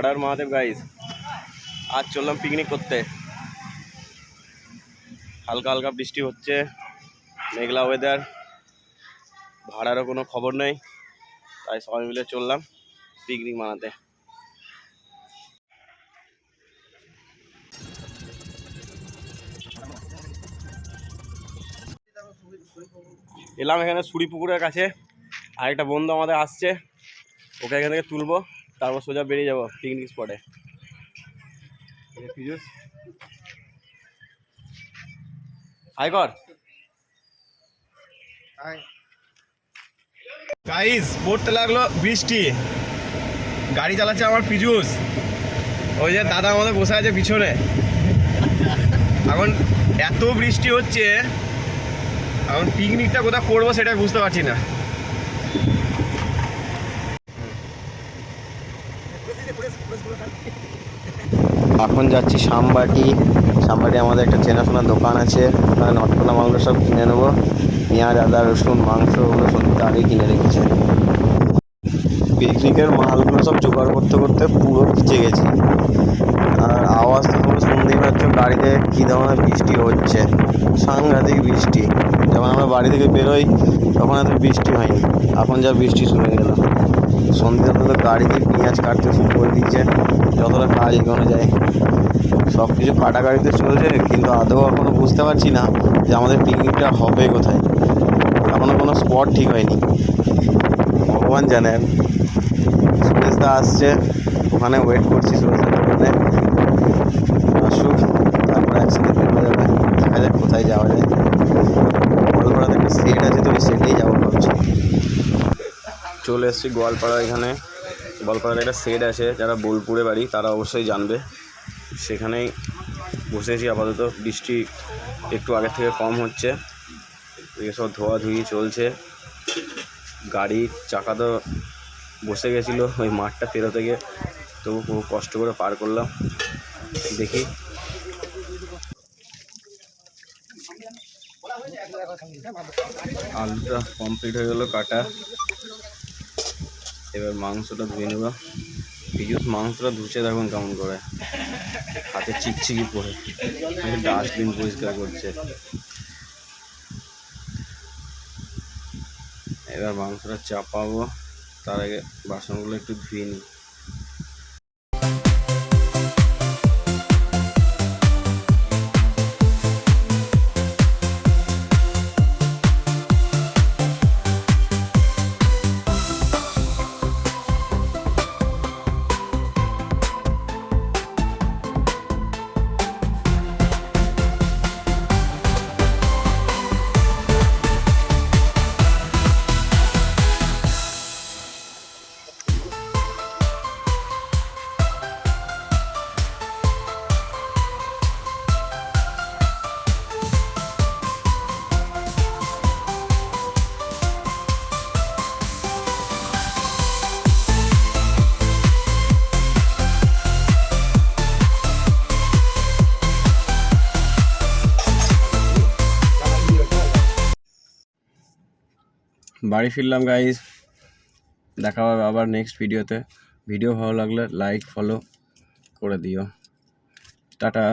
হাডার Mahadev guys আজ চললাম picnic করতে। হালকা হালকা বৃষ্টি হচ্ছে, মেঘলা ওয়েদার ভাড়ারও কোনো খবর নেই, তাই সবাই মিলে চললাম পিকনিক মানাতে। এলাম এখানে সুড়ি পুকুরের কাছে, আরেকটা বন্ধু আমাদের আসছে, ওকে এখান থেকে তুলবো। তারপর সোজা বেরিয়ে যাব পিকনিক স্পটে ফিজুস হাই কর গাইস পড়তে লাগল বৃষ্টি। গাড়ি চালাচ্ছে আমার পিজুস ওই যে দাদা আমাদের বসে আছে পিছনে। এখন এত বৃষ্টি হচ্ছে এখন পিকনিকটা কোথায় করব সেটা বুঝতে পারছি না। এখন যাচ্ছি সামবাটি। সামবাটি আমাদের একটা চেনাশোনা দোকান আছে। ওখানে নটকোনা মালগুলো সব কিনে নেব। পেঁয়াজ, আদা, রসুন, মাংস ওগুলো সত্যি আগেই কিনে রেখেছে। পিকনিকের মালগুলো সব জোগাড় করতে করতে পুরো ভিজে গেছি। আর আওয়াজ তো তোমরা শুনতেই পাচ্ছ, গাড়িতে কী ধরনের বৃষ্টি হচ্ছে। সাংঘাতিক বৃষ্টি। যখন আমরা বাড়ি থেকে বেরোই, তখন এত বৃষ্টি হয়নি। এখন যা বৃষ্টি শুরু হয়ে গেল। সন্ধ্যে তো গাড়িতে পেঁয়াজ কাটতে শুরু করে দিচ্ছে। যতটা কাজ এগোনো যায়। সব কিছু কাটাকাটিতে চলছে, কিন্তু আদৌ এখনও বুঝতে পারছি না যে আমাদের পিকনিকটা হবে কোথায়। এখনও কোনো স্পট ঠিক হয়নি। ভগবান জানেন। সুরেশদা আসছে, ওখানে ওয়েট করছি সুরেশদার ওখানে আসুক, তারপরে একসাথে বেরোনো যাবে। দেখা যাক কোথায় যাওয়া যায়। গোয়ালপাড়াতে একটা সেট আছে, তো ওই সেটেই যাব ভাবছি। চলে এসেছি গোয়ালপাড়া এখানে। গোয়ালপাড়ার একটা সেট আছে, যারা বোলপুরে বাড়ি, তারা অবশ্যই জানবে। সেখানেই বসেছি আপাতত বৃষ্টি একটু আগের থেকে কম হচ্ছে। এদিকে সব ধোয়াধুয়ি চলছে। গাড়ির চাকা তো বসে গেছিল, ওই মাঠটা পেরোতে গিয়ে। তবু খুব কষ্ট করে পার করলাম। দেখি। আলুটা কমপ্লিট হয়ে গেলো কাটা। এবার মাংসটা ধুয়ে নেব। পিজুস মাংসটা ধুচে দেখুন কেমন করে। হাতে চিকচিকি পরে ডাস্টবিন পরিষ্কার করছে। এবার মাংসটা চাপাবো। তার আগে বাসনগুলো একটু ধুয়ে নিই। বাড়ি ফিরলাম গাইজ দেখা হবে আবার নেক্সট ভিডিওতে ভিডিও ভালো লাগলে লাইক ফলো করে দিও। টাটা।